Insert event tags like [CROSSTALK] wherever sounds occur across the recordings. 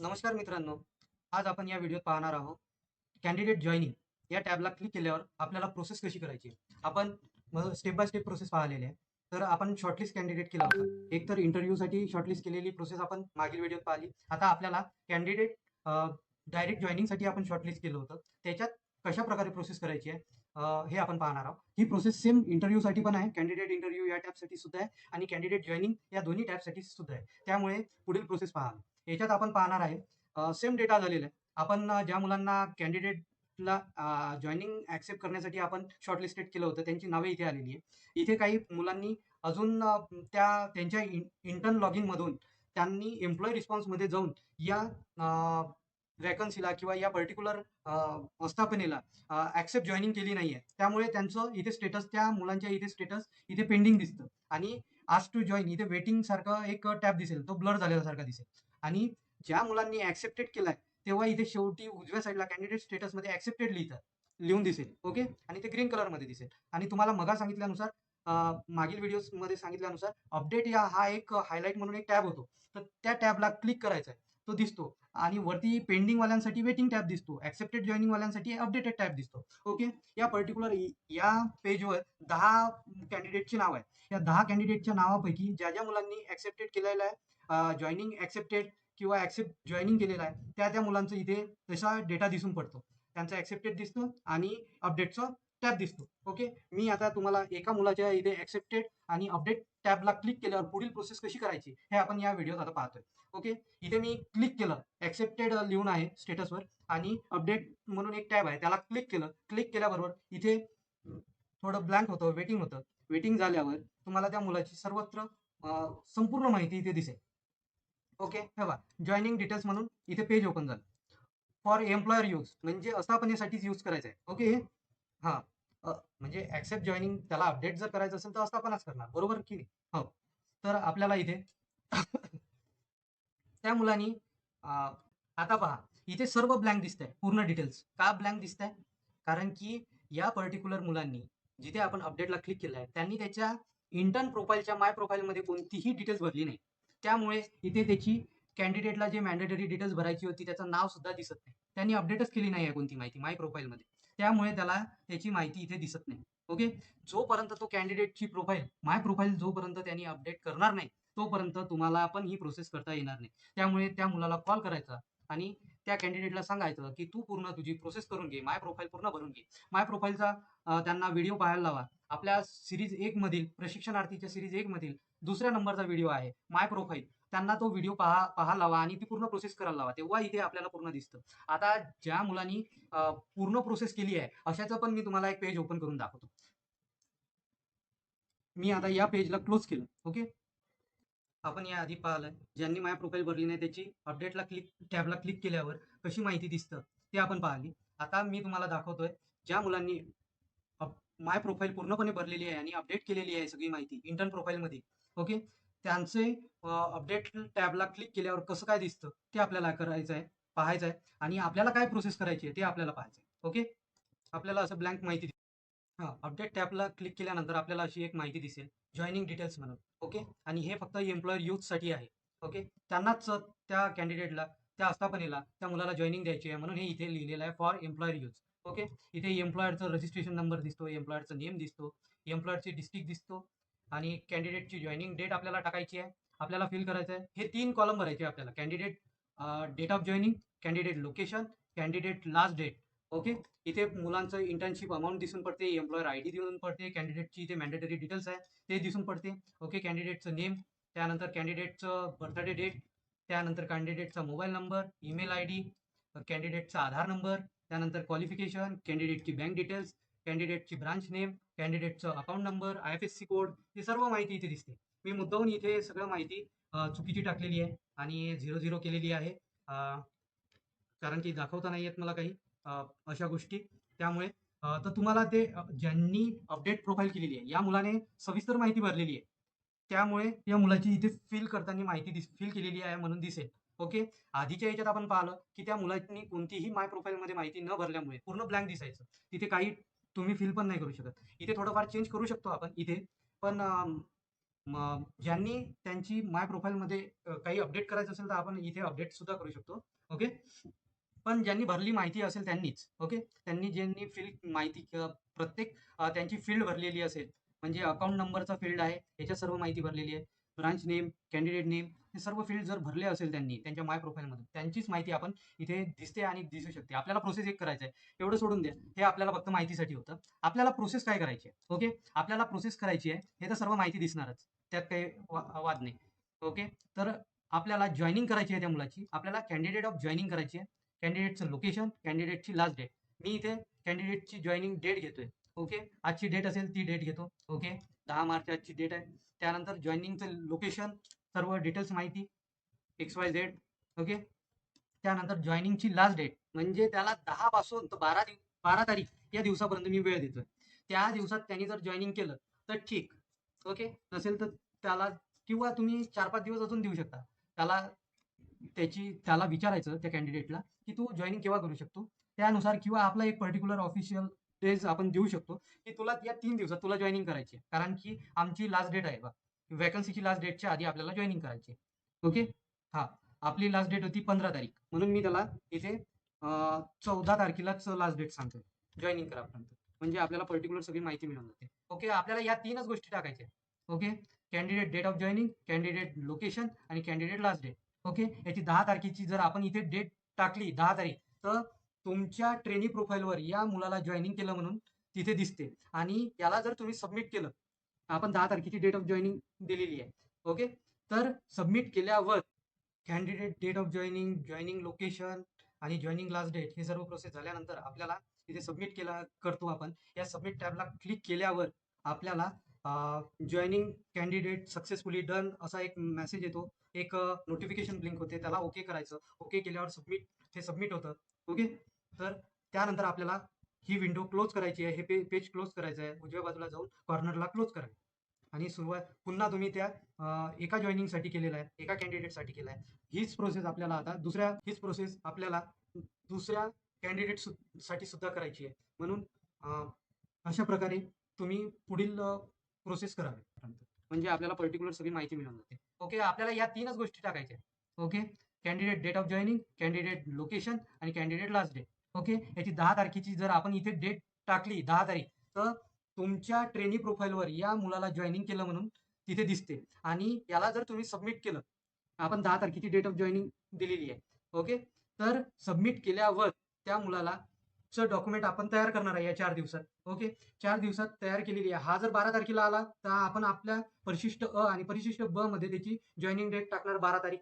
नमस्कार मित्रांनो आज आपण या व्हिडिओत पाहणार आहोत कॅन्डिडेट जॉईनिंग या टॅबला क्लिक केल्यावर आपल्याला प्रोसेस कशी करायची? आपण स्टेप बाय स्टेप प्रोसेस पाहिलेली आहे. तर आपण शॉर्टलिस्ट कॅन्डिडेट केला होता. एक तर इंटरव्ह्यूसाठी शॉर्टलिस्ट केलेली प्रोसेस आपण मागील व्हिडिओत पाहिली. आता आपल्याला कॅन्डिडेट डायरेक्ट जॉईनिंगसाठी आपण शॉर्टलिस्ट केलं होतं. त्याच्यात कशा प्रकारे प्रोसेस करायची आहे? हे आपण पाहणार आहोत. ही प्रोसेस सेम इंटरव्ह्यूसाठी पण आहे. कॅन्डिडेट इंटरव्ह्यू या टॅपसाठी सुद्धा आहे आणि कॅन्डिडेट जॉईनिंग या दोन्ही टॅपसाठी सुद्धा आहे. त्यामुळे पुढील प्रोसेस पहा याच्यात आपण पाहणार आहे सेम डेटा झालेला आहे. आपण ज्या मुलांना कॅन्डिडेटला जॉईनिंग ऍक्सेप्ट करण्यासाठी आपण शॉर्टलिस्टेड केलं होतं त्यांची नावे इथे आलेली आहे इथे काही मुलांनी अजून त्या त्यांच्या इंटर्न लॉगिन मधून त्यांनी एम्प्लॉई रिस्पॉन्समध्ये जाऊन या वॅकन्सीला किंवा या पर्टिक्युलर स्थापनेला ऍक्सेप्ट जॉईनिंग केली नाहीये. त्यामुळे त्यांचं इथे स्टेटस त्या मुलांच्या इथे स्टेटस इथे पेंडिंग दिसतं. आणि आज टू जॉईन इथे वेटिंग सारखं एक टॅब दिसेल. तो ब्लर झालेला सारखा दिसेल. आणि ज्या मुलांनी ऍक्सेप्टेड केलाय तेव्हा इथे शेवटी उजव्या साईडला कॅन्डिडेट स्टेटसमध्ये ऍक्सेप्टेड लिहितात. लिहून दिसेल. ओके आणि ते ग्रीन कलरमध्ये दिसेल. आणि तुम्हाला मगा सांगितल्यानुसार मागील व्हिडिओमध्ये सांगितल्यानुसार अपडेट या हा एक हायलाईट म्हणून एक टॅब होतो. तर त्या टॅबला क्लिक करायचा आहे तो दिसतो. आणि वरती पेंडिंग वाल्यांसाठी वेटिंग टॅब दिसतो. ऍक्सेप्टेड जॉईनिंग वाल्यांसाठी अपडेटेड टॅब दिसतो. ओके या पर्टिक्युलर या पेजवर दहा कॅन्डिडेटची नाव आहे या दहा कॅन्डिडेटच्या नावापैकी ज्या ज्या मुलांनी ऍक्सेप्टेड केलेलं आहे जॉईनिंग ऍक्सेप्टेड किंवा ऍक्सेप्ट जॉईनिंग केलेलं आहे त्या त्या मुलांचं इथे तसा डेटा दिसून पडतो. त्यांचा ऍक्सेप्टेड दिसतो आणि अपडेटचं टॅब दिसतो. ओके मी आता तुम्हाला एका मुलाच्या इथे ऍक्सेप्टेड आणि अपडेट टॅबला क्लिक केल्यावर पुढील प्रोसेस कशी करायची हे आपण या व्हिडिओत आता पाहतोय. ओके इथे मी क्लिक केलं. ऍक्सेप्टेड लिहून आहे स्टेटसवर आणि अपडेट म्हणून एक टॅब आहे. त्याला क्लिक केलं. क्लिक केल्याबरोबर इथे थोडं ब्लँक होतं वेटिंग होतं. वेटिंग झाल्यावर तुम्हाला त्या मुलाची सर्वत्र संपूर्ण माहिती इथे दिसेल. ओके हे बघा. जॉईनिंग डिटेल्स म्हणून इथे पेज ओपन झालं. फॉर एम्प्लॉयर यूज म्हणजे अस्थापनेसाठीच यूज करायचं आहे ओके हा. अ, म्हणजे ऍक्सेप्ट जॉईनिंग त्याला अपडेट जर करायचं असेल तर अस्थापनाच करणार? बरोबर की नाही? हो. तर आपल्याला इथे [LAUGHS] त्या मुलांनी अ, आता पहा इथे सर्व ब्लँक दिसत आहे पूर्ण डिटेल्स का ब्लँक दिसत आहे कारण की या पर्टिक्युलर मुलांनी जिथे आपण अपडेटला क्लिक केलं आहे त्यांनी त्याच्या इंटर्न प्रोफाईलच्या माय प्रोफाईलमध्ये कोणतीही डिटेल्स भरली नाही. त्यामुळे इथे त्याची कॅन्डिडेटला जे मॅन्डेटरी डिटेल्स भरायची होती त्याचं नाव सुद्धा दिसत नाही. त्यांनी अपडेटच केली नाही आहे कोणती माहिती माय प्रोफाईलमध्ये त्यामुळे त्याला त्याची माहिती इथे दिसत नाही. ओके जोपर्यंत तो कॅन्डिडेटची प्रोफाईल माय प्रोफाईल जोपर्यंत त्यांनी अपडेट करणार नाही तोपर्यंत तुम्हाला पण ही प्रोसेस करता येणार नाही. त्यामुळे त्या मुलाला कॉल करायचा आणि त्या कॅन्डिडेटला सांगायचं की तू पूर्ण तुझी प्रोसेस करून घे माय प्रोफाईल पूर्ण भरून घे. माय प्रोफाईलचा त्यांना व्हिडिओ पाहायला लावा. आपल्या सिरीज एक मधील प्रशिक्षणार्थीच्या सिरीज एक मधील दुसऱ्या नंबरचा व्हिडिओ आहे माय प्रोफाईल त्यांना तो व्हिडिओ पहा पाहायला लावा आणि ती पूर्ण प्रोसेस करायला लावा. तेव्हा इथे आपल्याला पूर्ण दिसतं. आता ज्या मुलांनी पूर्ण प्रोसेस केली आहे अशाचं पण मी तुम्हाला एक पेज ओपन करून दाखवतो. मी आता या पेजला क्लोज केलं. ओके आपण या आधी पाहिलं ज्यांनी माझ्या प्रोफाईल भरली नाही त्याची अपडेटला क्लिक टॅबला क्लिक केल्यावर कशी माहिती दिसतं ते आपण पाहिली. आता मी तुम्हाला दाखवतोय ज्या मुलांनी माय प्रोफाईल पूर्णपणे भरलेली आहे आणि अपडेट केलेली आहे सगळी माहिती इंटर्न प्रोफाईलमध्ये ओके त्यांचे अपडेट टॅबला क्लिक केल्यावर कसं काय दिसतं ते आपल्याला करायचं आहे पाहायचं आहे आणि आपल्याला काय प्रोसेस करायची आहे ते आपल्याला पाहायचं आहे ओके आपल्याला असं ब्लँक माहिती हां अपडेट टॅबला क्लिक केल्यानंतर आपल्याला अशी एक माहिती दिसेल जॉईनिंग डिटेल्स म्हणून. ओके आणि हे फक्त एम्प्लॉयर यूथसाठी आहे. ओके त्यांनाच त्या कॅन्डिडेटला त्या आस्थापनेला त्या मुलाला जॉईनिंग द्यायची आहे म्हणून हे इथे लिहिलेलं आहे फॉर एम्प्लॉयर यूज ओके इथे एम्प्लॉयरचं रजिस्ट्रेशन नंबर दिसतो एम्प्लॉयरचा नेम दिसतो एम्प्लॉयरची डिस्ट्रिक्ट दिसतो आणि कॅन्डिडेटची जॉईनिंग डेट आपल्याला टाकायची आहे. आपल्याला फिल करायचं आहे हे तीन कॉलम भरायचे आपल्याला. Candidate date of joining candidate location candidate last date okay इथे मुलांचं इंटर्नशिप अमाऊंट दिसून पडते एम्प्लॉयर आय डी दिसून पडते कॅन्डिडेटची इथे मॅन्डेटरी डिटेल्स आहे ते दिसून पडते. ओके कॅन्डिडेटचं नेम त्यानंतर कॅन्डिडेटचं बर्थडे डेट त्यानंतर कॅन्डिडेटचा mobile number email I D कॅन्डिडेटचा Aadhaar number त्यानंतर क्वालिफिकेशन कॅन्डिडेटची बँक डिटेल्स कॅन्डिडेटची branch name कॅन्डिडेटचं account number I F S C code ही सर्व माहिती इथे दिसते. मी मुद्दाहून इथे सगळं माहिती चुकीची टाकलेली आहे आणि झिरो झिरो केलेली आहे. कारण की दाखवता नाही येत मला काही अशा गोष्टी. त्यामुळे तर तुम्हाला ते ज्यांनी अपडेट प्रोफाईल केलेली आहे या मुलाने सविस्तर माहिती भरलेली आहे. त्यामुळे या मुलाची इथे फिल करताना माहिती दिस फिल केलेली आहे म्हणून दिसेल. ओके? आधीच्या याच्यात आपण पाहिलं की त्या मुलांनी कोणतीही माय प्रोफाईलमध्ये माहिती न भरल्यामुळे पूर्ण ब्लँक दिसायचं. तिथे काही तुम्ही फिल पण नाही करू शकत. इथे थोडंफार चेंज करू शकतो आपण इथे. पण ज्यांनी त्यांची माय प्रोफाईलमध्ये काही अपडेट करायचं असेल तर आपण इथे अपडेट सुद्धा करू शकतो. ओके पण ज्यांनी भरली माहिती असेल त्यांनीच. ओके त्यांनी ज्यांनी फील्ड माहिती प्रत्येक त्यांची फील्ड भरलेली असेल म्हणजे अकाउंट नंबरचा फील्ड आहे याच्यात सर्व माहिती भरलेली आहे. ब्रांच नेम कॅन्डिडेट नेम हे सर्व फील्ड जर भरले असेल त्यांनी त्यांच्या माय प्रोफाईलमध्ये त्यांचीच माहिती आपण इथे दिसते आणि दिसू शकते. आपल्याला प्रोसेस एक करायचं आहे. एवढं सोडून द्या हे आपल्याला फक्त माहितीसाठी होतं. आपल्याला प्रोसेस काय करायची आहे? ओके आपल्याला प्रोसेस करायची आहे. हे तर सर्व माहिती दिसणारच. त्यात काही वा- वाद नाही. ओके तर आपल्याला जॉईनिंग करायची आहे त्या मुलाची. आपल्याला कॅन्डिडेट ऑफ जॉईनिंग करायची आहे. कॅन्डिडेटचं लोकेशन कॅन्डिडेटची लास्ट डेट मी इथे कॅन्डिडेटची जॉईनिंग डेट घेतोय. ओके आजची डेट असेल ती डेट घेतो. ओके दहा मार्च आजची डेट आहे. त्यानंतर जॉईनिंगचं लोकेशन सर्व डिटेल्स माहिती एक्स वाय झेड ओके त्यानंतर जॉईनिंगची लास्ट डेट म्हणजे त्याला दहा पासून तर बारा बारा तारीख या दिवसापर्यंत मी वेळ देतोय. त्या दिवसात त्यांनी जर जॉईनिंग केलं तर ठीक ओके नसेल तर त्याला किंवा तुम्ही चार पाच दिवस अजून देऊ शकता. त्याला त्याची त्याला विचारायचं त्या कॅन्डिडेटला की तू जॉईनिंग केव्हा करू शकतो? त्यानुसार किंवा आपला एक पर्टिक्युलर ऑफिशियल डेज आपण देऊ शकतो की तुला या तीन दिवसात तुला जॉईनिंग करायची आहे. कारण की आमची लास्ट डेट आहे बा वॅकन्सीची लास्ट डेटच्या आधी आपल्याला जॉईनिंग करायची ओके हा. आपली लास्ट डेट होती पंधरा तारीख. म्हणून मी त्याला इथे चौदा तारखेलाच लास्ट डेट सांगतो जॉईनिंग करापर्यंत म्हणजे आपल्याला पर्टिक्युलर सगळी माहिती मिळून जाते. ओके आपल्याला या तीनच गोष्टी टाकायच्या okay candidate date of joining candidate location आणि कॅन्डिडेट लास्ट डेट ओके याची दहा तारखेची जर आपण इथे डेट टाकली दहा तारीख तर तुमच्या ट्रेनी प्रोफाईलवर या मुलाला जॉईनिंग केलं म्हणून तिथे दिसते. आणि याला जर तुम्ही सबमिट केलं आपण दहा तारखेची डेट ऑफ जॉईनिंग दिलेली आहे. ओके तर सबमिट केल्यावर candidate date of joining joining location आणि जॉईनिंग लास्ट डेट हे सर्व प्रोसेस झाल्यानंतर आपल्याला इथे सबमिट केला करतो आपण. या सबमिट टॅबला क्लिक केल्यावर आपल्याला जॉईनिंग कॅन्डिडेट सक्सेसफुली डन असा एक मेसेज येतो. एक नोटिफिकेशन ब्लिंक होते. त्याला ओके करायचं. ओके केल्यावर सबमिट हे सबमिट होतं. ओके तर त्यानंतर आपल्याला ही विंडो क्लोज करायची आहे हे पे पेज क्लोज करायचं आहे उजव्या बाजूला जाऊन कॉर्नरला क्लोज करायचं आणि सुरुवात पुन्हा तुम्ही त्या एका जॉईनिंगसाठी केलेला आहे एका कॅन्डिडेटसाठी केला आहे. हीच प्रोसेस आपल्याला आता दुसऱ्या हीच प्रोसेस आपल्याला दुसऱ्या कॅन्डिडेटसाठी सुद्धा करायची आहे. म्हणून अशा प्रकारे तुम्ही पुढील प्रोसेस करावी. म्हणजे आपल्याला पर्टिक्युलर सगळी माहिती मिळून जाते. ओके आपल्याला या तीनच गोष्टी टाकायच्या okay candidate date of joining candidate location आणि कॅन्डिडेट लास्ट डेट ओके? याची दहा तारखेची जर आपण इथे डेट टाकली दहा तारीख तर तुमच्या ट्रेनी प्रोफाईलवर या मुलाला जॉईनिंग केलं म्हणून तिथे दिसते. आणि याला जर तुम्ही सबमिट केलं आपण दहा तारखेची डेट ऑफ जॉईनिंग दिलेली आहे. ओके? तर सबमिट केल्यावर त्या मुलाला चं डॉक्युमेंट आपण तयार करणार आहे या चार दिवसात. ओके? चार दिवसात तयार केलेली आहे. हा जर बारा तारखेला आला तर आपण आपल्या परिशिष्ट अ आणि परिशिष्ट ब मध्ये त्याची जॉईनिंग डेट टाकणार बारा तारीख.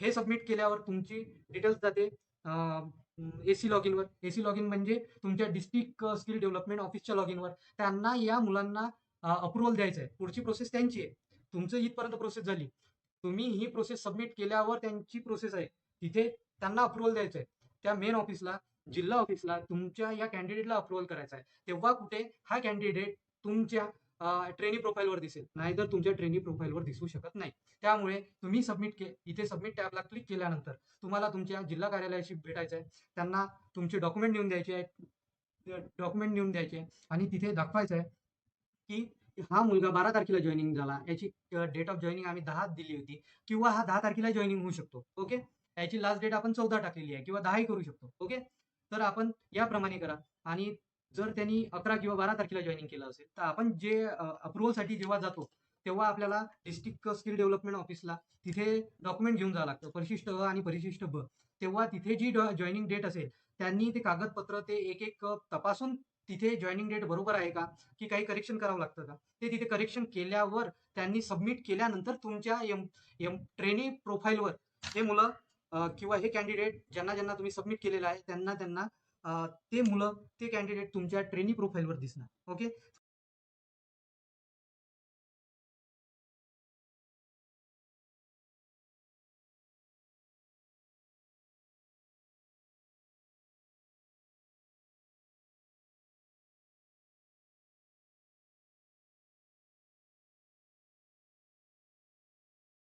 हे सबमिट केल्यावर तुमची डिटेल्स जाते. एसी लॉग इनवर एसी लॉग इन म्हणजे तुमच्या डिस्ट्रिक्ट स्किल डेव्हलपमेंट ऑफिसच्या लॉग इनवर त्यांना या मुलांना अप्रुव्हल द्यायचं आहे पुढची प्रोसेस त्यांची आहे. तुमचं इथपर्यंत प्रोसेस झाली. तुम्ही ही प्रोसेस सबमिट केल्यावर त्यांची प्रोसेस आहे. तिथे त्यांना अप्रुव्हल द्यायचं आहे त्या मेन ऑफिसला जिल्हा ऑफिसला तुमच्या या कॅन्डिडेटला अप्रुव्हल करायचा आहे तेव्हा कुठे हा कॅन्डिडेट तुमच्या ट्रेनी प्रोफाईलवर दिसेल. नाहीतर तुमच्या ट्रेनी प्रोफाईलवर दिसू शकत नाही. त्यामुळे तुम्ही सबमिट के इथे सबमिट टॅबला क्लिक केल्यानंतर तुम्हाला तुमच्या जिल्हा कार्यालयाशी भेटायचं आहे. त्यांना तुमचे डॉक्युमेंट नेऊन द्यायचे आहे डॉक्युमेंट नेऊन द्यायचे आणि तिथे दाखवायचं आहे की हा मुलगा बारा तारखेला जॉईनिंग झाला. याची डेट ऑफ जॉईनिंग आम्ही दहा दिली होती. किंवा हा दहा तारखेला जॉईनिंग होऊ शकतो. ओके? याची लास्ट डेट आपण चौदा टाकलेली आहे. किंवा दहाही करू शकतो. ओके? तर आपण याप्रमाणे करा. आणि जर त्यांनी अकरा किंवा बारा तारखेला जॉईनिंग केलं असेल तर आपण जे अप्रुव्हलसाठी जेव्हा जातो तेव्हा आपल्याला डिस्ट्रिक्ट स्किल डेव्हलपमेंट ऑफिसला तिथे डॉक्युमेंट घेऊन जावं लागतं. परिशिष्ट अ आणि परिशिष्ट ब. तेव्हा तिथे जी जॉईनिंग डेट असेल त्यांनी ते कागदपत्र ते एक एक तपासून तिथे जॉईनिंग डेट बरोबर आहे का? की काही करेक्शन करावं लागतं का? ते तिथे करेक्शन केल्यावर त्यांनी सबमिट केल्यानंतर तुमच्या एम एम ट्रेनिंग प्रोफाईलवर हे मुलं किंवा हे कॅन्डिडेट ज्यांना ज्यांना तुम्ही सबमिट केलेलं आहे त्यांना त्यांना ते मुलं ते कॅन्डिडेट तुमच्या ट्रेनिंग प्रोफाईलवर दिसणार. ओके